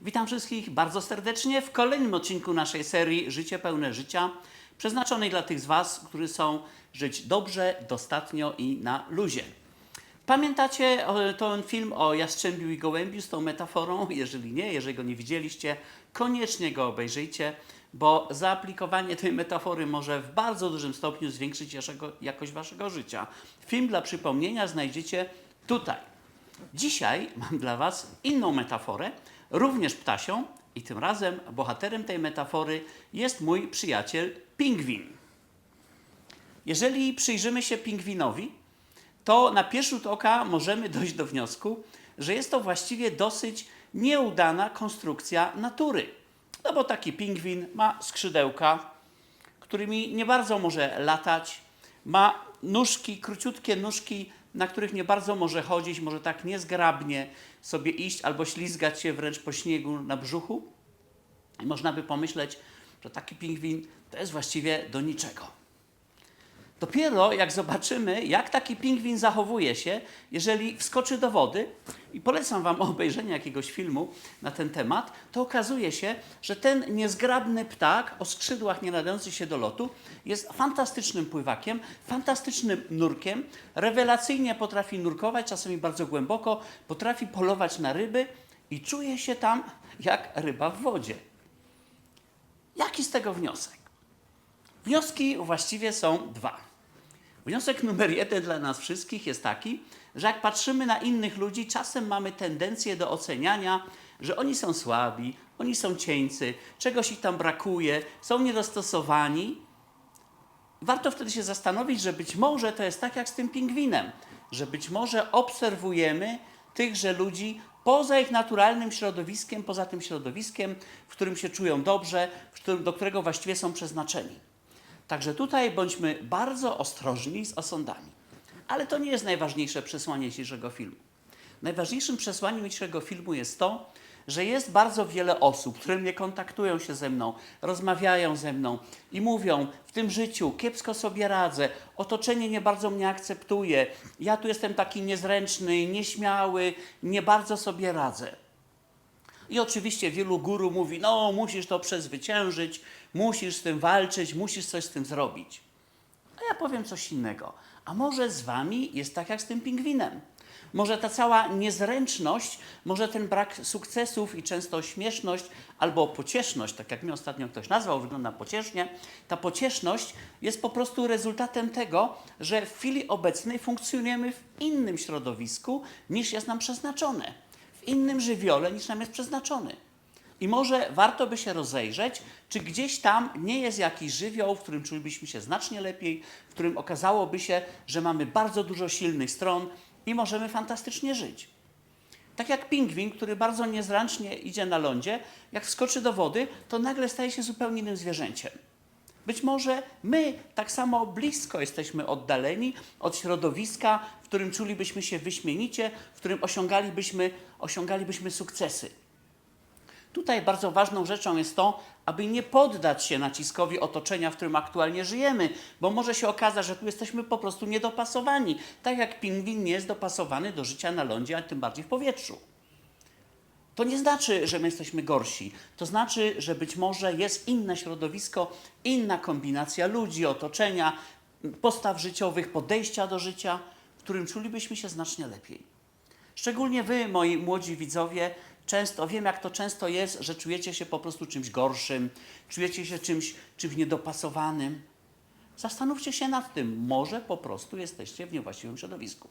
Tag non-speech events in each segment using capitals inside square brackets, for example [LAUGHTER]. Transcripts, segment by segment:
Witam wszystkich bardzo serdecznie w kolejnym odcinku naszej serii Życie pełne życia, przeznaczonej dla tych z Was, którzy chcą żyć dobrze, dostatnio i na luzie. Pamiętacie e, ten film o Jastrzębiu i Gołębiu z tą metaforą? Jeżeli nie, jeżeli go nie widzieliście, koniecznie go obejrzyjcie, bo zaaplikowanie tej metafory może w bardzo dużym stopniu zwiększyć jakość Waszego życia. Film dla przypomnienia znajdziecie tutaj. Dzisiaj mam dla Was inną metaforę, również ptasią, i tym razem bohaterem tej metafory jest mój przyjaciel pingwin. Jeżeli przyjrzymy się pingwinowi, to na pierwszy rzut oka możemy [LAUGHS] dojść do wniosku, że jest to właściwie dosyć nieudana konstrukcja natury. No bo taki pingwin ma skrzydełka, którymi nie bardzo może latać, ma nóżki, króciutkie nóżki, na których nie bardzo może chodzić, może tak niezgrabnie sobie iść albo ślizgać się wręcz po śniegu na brzuchu. I można by pomyśleć, że taki pingwin to jest właściwie do niczego. Dopiero jak zobaczymy, jak taki pingwin zachowuje się, jeżeli wskoczy do wody, i polecam Wam [LAUGHS] obejrzenie jakiegoś filmu na ten temat, to okazuje się, że ten niezgrabny ptak o skrzydłach nie nadający się do lotu jest fantastycznym pływakiem, fantastycznym nurkiem, rewelacyjnie potrafi nurkować, czasami bardzo głęboko, potrafi polować na ryby i czuje się tam jak ryba w wodzie. Jaki z tego wniosek? Wnioski właściwie są dwa. Wniosek numer jeden dla nas wszystkich jest taki, że jak patrzymy na innych ludzi, czasem mamy tendencję do oceniania, że oni są słabi, oni są cieńcy, czegoś ich tam brakuje, są niedostosowani. Warto wtedy się zastanowić, że być może to jest tak jak z tym pingwinem, że być może obserwujemy tychże ludzi poza ich naturalnym środowiskiem, poza tym środowiskiem, w którym się czują dobrze, do którego właściwie są przeznaczeni. Także tutaj bądźmy bardzo ostrożni z osądami. Ale to nie jest najważniejsze przesłanie dzisiejszego filmu. Najważniejszym przesłaniem dzisiejszego filmu jest to, że jest bardzo wiele osób, które mnie kontaktują się ze mną, rozmawiają ze mną i mówią: W tym życiu kiepsko sobie radzę, otoczenie nie bardzo mnie akceptuje, ja tu jestem taki niezręczny, nieśmiały, nie bardzo sobie radzę. I oczywiście wielu guru mówi, no musisz to przezwyciężyć, musisz z tym walczyć, musisz coś z tym zrobić. A ja powiem coś innego. A może z wami jest tak jak z tym pingwinem? Może ta cała niezręczność, może ten brak sukcesów i często śmieszność albo pocieszność, tak jak mnie ostatnio ktoś nazwał, wygląda pociesznie, ta pocieszność jest po prostu rezultatem tego, że w chwili obecnej funkcjonujemy w innym środowisku niż jest nam przeznaczone innym żywiole niż nam jest przeznaczony. I może warto by się rozejrzeć, czy gdzieś tam nie jest jakiś żywioł, w którym czulibyśmy się znacznie lepiej, w którym okazałoby się, że mamy bardzo dużo silnych stron i możemy fantastycznie żyć. Tak jak pingwin, który bardzo niezręcznie idzie na lądzie, jak wskoczy do wody, to nagle staje się zupełnie innym zwierzęciem. Być może my tak samo blisko jesteśmy oddaleni od środowiska, w którym czulibyśmy się wyśmienicie, w którym osiągalibyśmy, osiągalibyśmy sukcesy. Tutaj bardzo ważną rzeczą jest to, aby nie poddać się naciskowi otoczenia, w którym aktualnie żyjemy, bo może się okazać, że tu jesteśmy po prostu niedopasowani, tak jak pingwin nie jest dopasowany do życia na lądzie, a tym bardziej w powietrzu. To nie znaczy, że my jesteśmy gorsi. To znaczy, że być może jest inne środowisko, inna kombinacja ludzi, otoczenia, postaw życiowych, podejścia do życia, w którym czulibyśmy się znacznie lepiej. Szczególnie wy, moi młodzi widzowie, często, wiem jak to często jest, że czujecie się po prostu czymś gorszym, czujecie się czymś, czymś niedopasowanym. Zastanówcie się nad tym, może po prostu jesteście w niewłaściwym środowisku.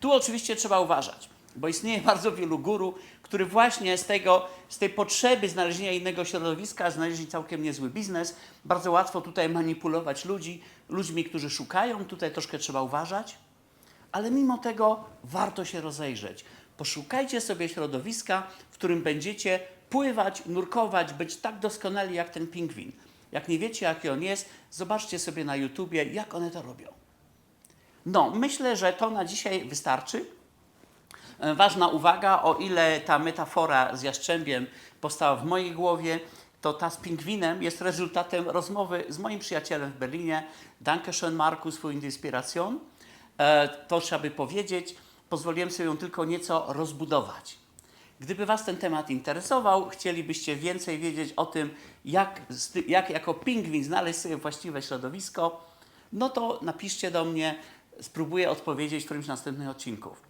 Tu oczywiście trzeba uważać, bo istnieje bardzo wielu guru, który właśnie z, tego, z tej potrzeby znalezienia innego środowiska znaleźli całkiem niezły biznes. Bardzo łatwo tutaj manipulować ludzi, ludźmi, którzy szukają, tutaj troszkę trzeba uważać. Ale mimo tego warto się rozejrzeć. Poszukajcie sobie środowiska, w którym będziecie pływać, nurkować, być tak doskonali jak ten pingwin. Jak nie wiecie, jaki on jest, zobaczcie sobie na YouTubie, jak one to robią. No, myślę, że to na dzisiaj wystarczy. E, Ważna uwaga, o ile ta metafora z Jastrzębiem powstała w mojej głowie, to ta z pingwinem jest rezultatem rozmowy z moim przyjacielem w Berlinie, Dankeschön Markus für Inspiration. E, To trzeba by powiedzieć, pozwoliłem sobie ją tylko nieco rozbudować. Gdyby Was ten temat interesował, chcielibyście więcej wiedzieć o tym, jak, jak jako pingwin znaleźć sobie właściwe środowisko, no to napiszcie do mnie, spróbuję odpowiedzieć w którymś następnych odcinków.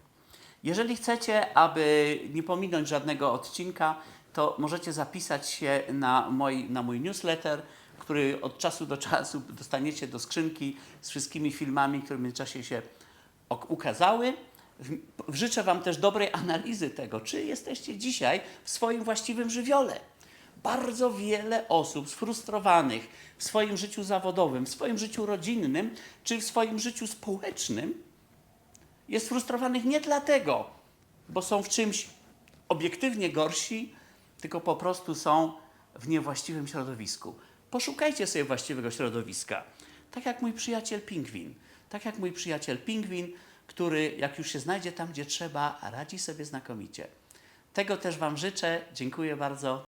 Jeżeli chcecie, aby nie pominąć żadnego odcinka, to możecie zapisać się na mój, na mój newsletter, który od czasu do czasu dostaniecie do skrzynki z wszystkimi filmami, które w międzyczasie się ukazały. Życzę Wam też dobrej analizy tego, czy jesteście dzisiaj w swoim właściwym żywiole. Bardzo wiele osób sfrustrowanych w swoim życiu zawodowym, w swoim życiu rodzinnym, czy w swoim życiu społecznym jest frustrowanych nie dlatego, bo są w czymś obiektywnie gorsi, tylko po prostu są w niewłaściwym środowisku. Poszukajcie sobie właściwego środowiska. Tak jak mój przyjaciel Pingwin. Tak jak mój przyjaciel Pingwin, który jak już się znajdzie tam, gdzie trzeba, radzi sobie znakomicie. Tego też Wam życzę. Dziękuję bardzo.